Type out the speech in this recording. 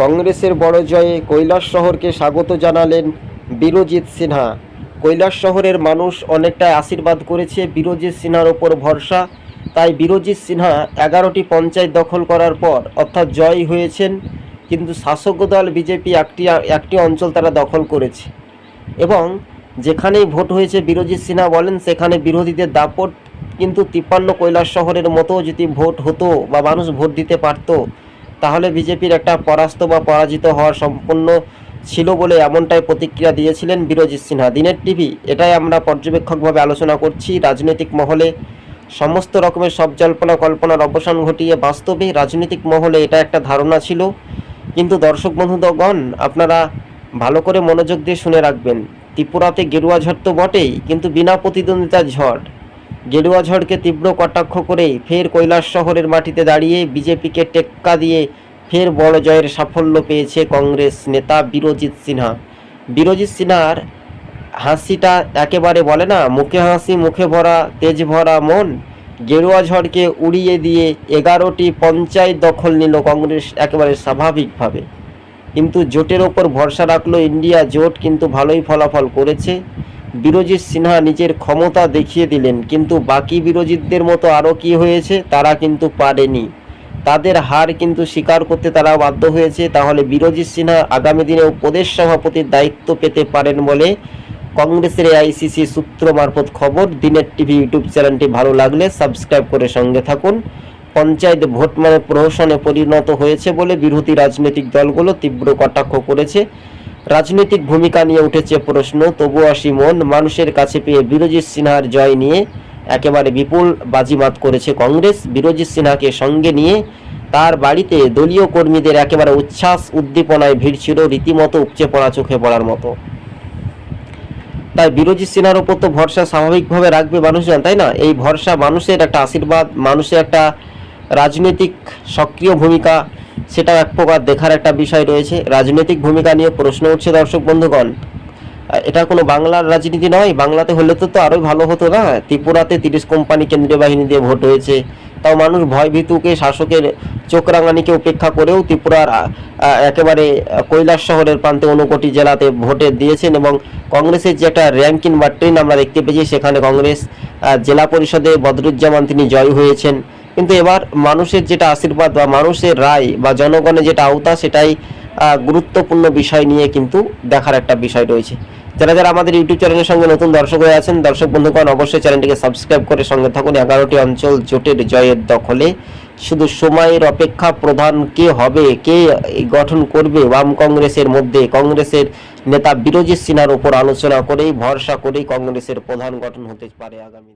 কংগ্রেসের বড় জয়ে কৈলাস শহরকে স্বাগত জানালেন বীরজিৎ সিনহা। কৈলাস শহরের মানুষ অনেকটা আশীর্বাদ করেছে বীরজিৎ সিনহার ওপর ভরসা। তাই বীরজিৎ সিনহা এগারোটি পঞ্চায়েত দখল করার পর অর্থাৎ জয় হয়েছেন। কিন্তু শাসক দল বিজেপি একটি একটি অঞ্চল তারা দখল করেছে। এবং যেখানেই ভোট হয়েছে বিরোজিৎ সিনহা বলেন, সেখানে বিরোধীদের দাপট। কিন্তু তিপ্পান্ন কৈলাস শহরের মতো যদি ভোট হতো বা মানুষ ভোট দিতে পারতো তাহলে বিজেপির একটা পরাস্ত বা পরাজিত হওয়ার সম্পূর্ণ ছিল বলে এমনটাই প্রতিক্রিয়া দিয়েছিলেন বিরোজিৎ সিনহা। দিনের টিভি, এটাই আমরা পর্যবেক্ষকভাবে আলোচনা করছি। রাজনৈতিক মহলে সমস্ত রকমের সব জল্পনা কল্পনার অবসান ঘটিয়ে বাস্তবে রাজনৈতিক মহলে এটা একটা ধারণা ছিল। কিন্তু দর্শক বন্ধুগণ, আপনারা ভালো করে মনোযোগ দিয়ে শুনে রাখবেন। ত্রিপুরাতে গেরুয়া ঝড় তো বটেই, কিন্তু বিনা প্রতিদ্বন্দ্বিতার ঝড়। গেরুয়া ঝড়কে তীব্র কটাক্ষ করে ফের কৈলাস শহরের মাটিতে দাঁড়িয়ে বিজেপিকে টেক্কা দিয়ে ফের বড় জয়ের সাফল্য পেয়েছে কংগ্রেস নেতা বীরজিৎ সিনহা। বীরজিৎ সিনহার হাসিটা একেবারে বলে না, মুখে হাসি, মুখে ভরা, তেজ ভরা মন, গেরুয়া ঝড়কে উড়িয়ে দিয়ে এগারোটি পঞ্চায়েত দখল নিল কংগ্রেস একেবারে স্বাভাবিকভাবে। কিন্তু জোটের ওপর ভরসা রাখল ইন্ডিয়া, জোট কিন্তু ভালোই ফলাফল করেছে। বিরোজিৎ সিনহা নিজের ক্ষমতা দেখিয়ে দিলেন, কিন্তু বাকি বিরোজিতদের মতো আরও কি হয়েছে তারা কিন্তু পারেনি। তাদের হার কিন্তু স্বীকার করতে তারা বাধ্য হয়েছে, তাহলে বিরোজিৎ সিনহা আগামী দিনেও প্রদেশ সভাপতির দায়িত্ব পেতে পারেন বলে কংগ্রেসের আইসিসি সূত্র মারফত খবর। দিনের টিভি ইউটিউব চ্যানেলটি ভালো লাগলে সাবস্ক্রাইব করে সঙ্গে থাকুন। পঞ্চায়েত ভোট মানে প্রহসনে পরিণত হয়েছে বলে বিরোধী রাজনৈতিক দলগুলো তীব্র কটাক্ষ করেছে। রাজনৈতিক ভূমিকা নিয়ে উঠেছে প্রশ্ন তবু আসি মন মানুষের কাছে পেয়ে বিরোজিৎ সিনহার জয় নিয়ে একেবারে বিপুল বাজিমাত করেছে কংগ্রেস। বিরোজিৎ সিনহাকে সঙ্গে নিয়ে তার বাড়িতে দলীয় কর্মীদের একেবারে উচ্ছ্বাস, উদ্দীপনায় ভিড় ছিল, রীতিমতো উপচে পড়া চোখে পড়ার মতো। তাই বিরোধী সিনহার ওপর তো ভরসা স্বাভাবিকভাবে রাখবে মানুষজন, তাই না? এই ভরসা মানুষের একটা আশীর্বাদ, মানুষের একটা রাজনৈতিক সক্রিয় ভূমিকা সেটা এক প্রকার দেখার একটা বিষয় রয়েছে। রাজনৈতিক ভূমিকা নিয়ে প্রশ্ন উঠছে দর্শক বন্ধুগণ। এটা কোনো বাংলার রাজনীতি নয়, বাংলাতে হলে তো তো আরোই ভালো হতো না। ত্রিপুরাতে তিরিশ কোম্পানি কেন্দ্রীয় বাহিনী দিয়ে ভোট হয়েছে। তাও মানুষ ভয় ভীতুকে শাসকের চোখ রাঙানিকে উপেক্ষা করেও ত্রিপুরার একেবারে কৈলাস শহরের প্রান্তে ঊনকোটি জেলাতে ভোটে দিয়েছেন এবং কংগ্রেসের যে একটা র্যাঙ্কিং বা ট্রেন আমরা দেখতে পেয়েছি, সেখানে কংগ্রেস জেলা পরিষদে বদরুজ্জামান তিনি জয় হয়েছেন। কিন্তু এবার মানুষের যেটা আশীর্বাদ বা মানুষের রায় বা জনগণের যেটা আওতা, সেটাই গুরুত্বপূর্ণ বিষয় নিয়ে কিন্তু দেখার একটা বিষয় রয়েছে। যারা যারা আমাদের ইউটিউব চ্যানেলের সঙ্গে নতুন দর্শক হয়ে আছেন, দর্শক বন্ধুগণ, অবশ্যই চ্যানেলটিকে সাবস্ক্রাইব করে সঙ্গে থাকুন। এগারোটি অঞ্চল জোটের জয়ের দখলে। শুধু সময়ের অপেক্ষা প্রধান কে হবে, কে গঠন করবে বাম কংগ্রেসের মধ্যে? কংগ্রেসের নেতা বিরোজিৎ সিনহার উপর আলোচনা করেই, ভরসা করেই কংগ্রেসের প্রধান গঠন হতে পারে আগামী